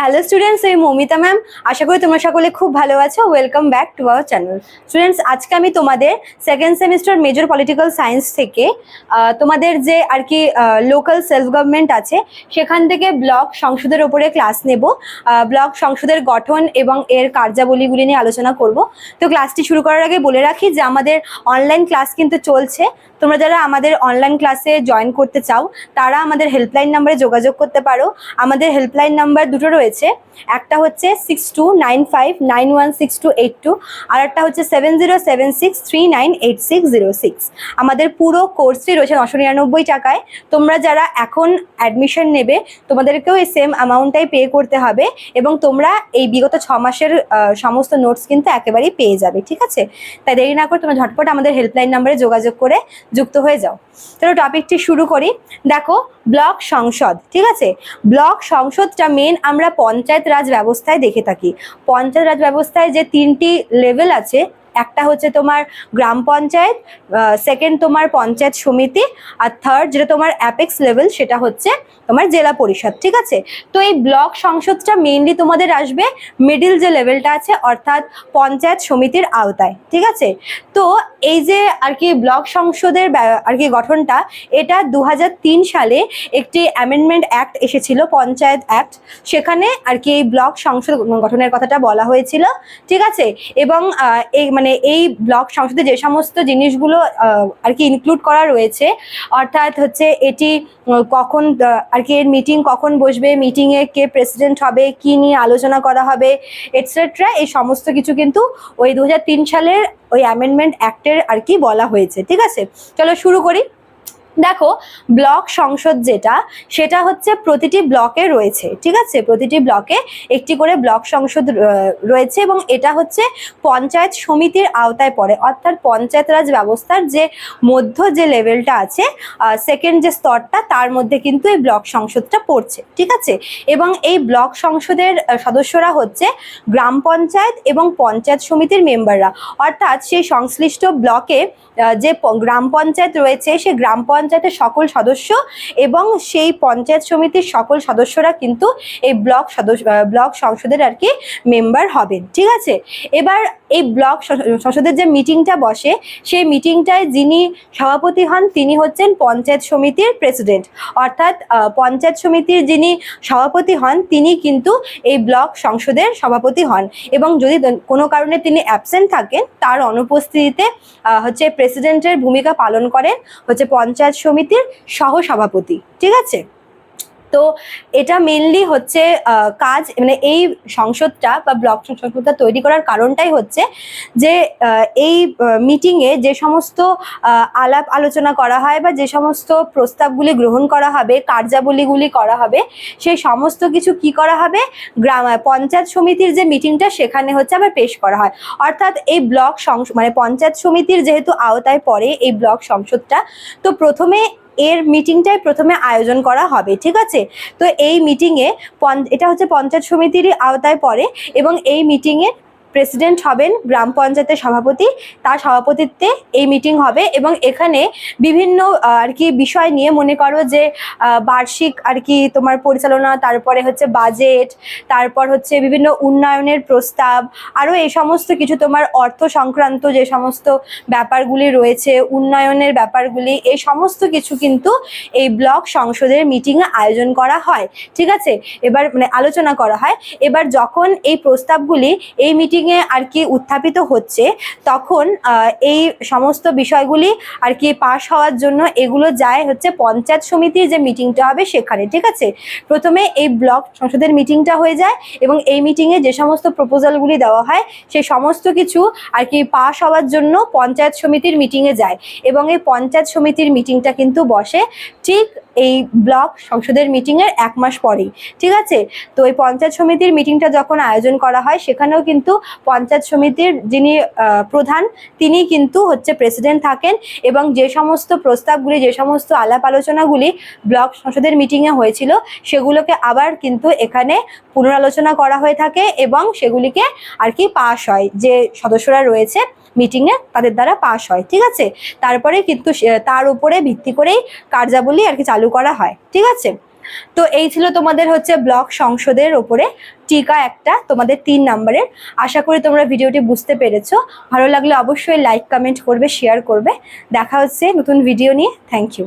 Hello students আমি Momita ma'am আশা করি তোমরা সকলে খুব ভালো আছো। Welcome back to our channel students আজকে আমি তোমাদের second semester major political science থেকে তোমাদের যে আর কি লোকাল সেলফ গভর্নমেন্ট আছে, সেখান থেকে ব্লক সংসদের ওপরে ক্লাস নেব। ব্লক সংসদের গঠন এবং এর কার্যাবলীগুলি নিয়ে আলোচনা করব। তো ক্লাসটি শুরু করার আগে বলে রাখি যে আমাদের অনলাইন ক্লাস কিন্তু চলছে। তোমরা যারা আমাদের অনলাইন ক্লাসে জয়েন করতে চাও, তারা আমাদের হেল্পলাইন নাম্বারে যোগাযোগ করতে পারো। আমাদের হেল্পলাইন নাম্বার দুটো রয়েছে। একটা হচ্ছে six two nine five nine one six two eight two আর একটা হচ্ছে seven zero seven six three nine eight six zero six আমাদের পুরো কোর্সটি রয়েছে নশো নিরানব্বই টাকায়। তোমরা যারা এখন অ্যাডমিশন নেবে, তোমাদেরকেও এই সেম অ্যামাউন্টটাই পে করতে হবে এবং তোমরা এই বিগত ছ মাসের সমস্ত নোটস কিন্তু একেবারেই পেয়ে যাবে, ঠিক আছে? তাই দেরি না করে তোমরা ঝটপট আমাদের হেল্পলাইন নাম্বারে যোগাযোগ করে যুক্ত হয়ে যাও। চলো টপিকটি শুরু করি। দেখো ব্লক সংসদ, ঠিক আছে? ব্লক সংসদটা মেন আমরা পঞ্চায়েত রাজ ব্যবস্থায় দেখে থাকি। পঞ্চায়েত রাজ ব্যবস্থায় যে তিনটি লেভেল আছে একটা হচ্ছে তোমার গ্রাম পঞ্চায়েত সেকেন্ড তোমার পঞ্চায়েত সমিতি, আর থার্ড যেটা তোমার অ্যাপেক্স লেভেল সেটা হচ্ছে তোমার জেলা পরিষদ, ঠিক আছে? তো এই ব্লক সংসদটা মেইনলি তোমাদের আসবে মিডিল যে লেভেলটা আছে, অর্থাৎ পঞ্চায়েত সমিতির আওতায়, ঠিক আছে? তো এই যে আর কি ব্লক সংসদের আর কি গঠনটা, এটা দু হাজার তিন সালে একটি অ্যামেন্ডমেন্ট অ্যাক্ট এসেছিল, পঞ্চায়েত অ্যাক্ট সেখানে আর কি এই ব্লক সংসদ গঠনের কথাটা বলা হয়েছিল, ঠিক আছে? এবং এই মানে এই ব্লক সংসদে যে সমস্ত জিনিসগুলো আর কি ইনক্লুড করা রয়েছে, অর্থাৎ হচ্ছে এটি কখন আর কি এর মিটিং কখন বসবে মিটিংয়ে কে প্রেসিডেন্ট হবে, কি নিয়ে আলোচনা করা হবে এটসেট্রা এই সমস্ত কিছু কিন্তু ওই দু হাজার তিন সালের ওই অ্যামেন্ডমেন্ট অ্যাক্টের আর কি বলা হয়েছে, ঠিক আছে? চলো শুরু করি। দেখো ব্লক সংসদ যেটা, সেটা হচ্ছে প্রতিটি ব্লকে রয়েছে, ঠিক আছে? প্রতিটি ব্লকে একটি করে ব্লক সংসদ রয়েছে এবং এটা হচ্ছে পঞ্চায়েত সমিতির আওতায় পড়ে। অর্থাৎ পঞ্চায়েত রাজ ব্যবস্থার যে মধ্য যে লেভেলটা আছে সেকেন্ড যে স্তরটা, তার মধ্যে কিন্তু এই ব্লক সংসদটা পড়ছে, ঠিক আছে? এবং এই ব্লক সংসদের সদস্যরা হচ্ছে গ্রাম পঞ্চায়েত এবং পঞ্চায়েত সমিতির মেম্বাররা অর্থাৎ সেই সংশ্লিষ্ট ব্লকে যে গ্রাম পঞ্চায়েত রয়েছে সে গ্রাম পঞ্চায়েতের সকল সদস্য এবং সেই পঞ্চায়েত সমিতির সকল সদস্যরা কিন্তু এই ব্লক সদস্য ব্লক সংসদের আর কি মেম্বার হবেন। ঠিক আছে? এবার এই ব্লক সংসদের যে মিটিংটা বসে, সেই মিটিংটায় যিনি সভাপতি হন, তিনি হচ্ছেন পঞ্চায়েত সমিতির প্রেসিডেন্ট। অর্থাৎ পঞ্চায়েত সমিতির যিনি সভাপতি হন, তিনি কিন্তু এই ব্লক সংসদের সভাপতি হন। এবং যদি কোনো কারণে তিনি অ্যাবসেন্ট থাকেন, তার অনুপস্থিতিতে হচ্ছে প্রেসিডেন্টের ভূমিকা পালন করেন, হচ্ছে পঞ্চায়েত সমিতির সহসভাপতি ঠিক আছে? তো এটা মেনলি হচ্ছে কাজ মানে এই সংসদটা বা ব্লক সংসদটা তৈরি করার কারণটাই হচ্ছে যে এই মিটিংয়ে যে সমস্ত আলাপ আলোচনা করা হয় বা যে সমস্ত প্রস্তাবগুলি গ্রহণ করা হবে, কার্যাবলীগুলি করা হবে, সেই সমস্ত কিছু কি করা হবে? গ্রাম পঞ্চায়েত সমিতির যে মিটিংটা সেখানে হচ্ছে আবার পেশ করা হয়। অর্থাৎ এই ব্লক সংস মানে পঞ্চায়েত সমিতির যেহেতু আওতায় পড়ে এই ব্লক সংসদটা, তো প্রথমে এর মিটিংটাই প্রথমে আয়োজন করা হবে, ঠিক আছে? তো এই মিটিংয়ে এটা হচ্ছে পঞ্চায়েত সমিতিরই আওতায় পড়ে এবং এই মিটিংয়ে প্রেসিডেন্ট হবেন গ্রাম পঞ্চায়েতের সভাপতি। তার সভাপতিত্বে এই মিটিং হবে এবং এখানে বিভিন্ন আর কি বিষয় নিয়ে মনে করো যে বার্ষিক আর কি তোমার পরিচালনা, তারপরে হচ্ছে বাজেট তারপর হচ্ছে বিভিন্ন উন্নয়নের প্রস্তাব আরও এই সমস্ত কিছু তোমার অর্থ সংক্রান্ত যে সমস্ত ব্যাপারগুলি রয়েছে, উন্নয়নের ব্যাপারগুলি, এই সমস্ত কিছু কিন্তু এই ব্লক সংসদের মিটিংয়ে আয়োজন করা হয়। ঠিক আছে? এবার মানে আলোচনা করা হয়। এবার যখন এই প্রস্তাবগুলি এই মিটিংয়ে আর কি উত্থাপিত হচ্ছে, তখন এই সমস্ত বিষয়গুলি আর কি পাশ হওয়ার জন্য এগুলো যায় হচ্ছে পঞ্চায়েত সমিতির যে মিটিংটা হবে সেখানে, ঠিক আছে? প্রথমে এই ব্লক সংসদের মিটিংটা হয়ে যায় এবং এই মিটিংয়ে যে সমস্ত প্রপোজালগুলি দেওয়া হয়, সেই সমস্ত কিছু আর কি পাশ হওয়ার জন্য পঞ্চায়েত সমিতির মিটিংয়ে যায় এবং এই পঞ্চায়েত সমিতির মিটিংটা কিন্তু বসে, ঠিক এই ব্লক সংসদের মিটিংয়ের এক মাস পরেই, ঠিক আছে? তো এই পঞ্চায়েত সমিতির মিটিংটা যখন আয়োজন করা হয়, সেখানেও কিন্তু পঞ্চায়েত সমিতির যিনি প্রধান, তিনি কিন্তু হচ্ছে প্রেসিডেন্ট থাকেন এবং যে সমস্ত প্রস্তাবগুলি, যে সমস্ত আলাপ আলোচনাগুলি ব্লক সংসদের মিটিংয়ে হয়েছিল, সেগুলোকে আবার কিন্তু এখানে পুনরালোচনা করা হয়ে থাকে এবং সেগুলিকে আর কি পাশ হয়। যে সদস্যরা রয়েছে মিটিংয়ে তাদের দ্বারা পাশ হয়, ঠিক আছে? তারপরে কিন্তু তার উপরে ভিত্তি করেই কার্যাবলী আর কি চালু করা হয়, ঠিক আছে? তো এই ছিল তোমাদের হচ্ছে ব্লক সংসদের ওপরে টিকা একটা, তোমাদের তিন নাম্বারের। আশা করি তোমরা ভিডিওটি বুঝতে পেরেছ। ভালো লাগলে অবশ্যই লাইক কমেন্ট করবে শেয়ার করবে। দেখা হচ্ছে নতুন ভিডিও নিয়ে। Thank you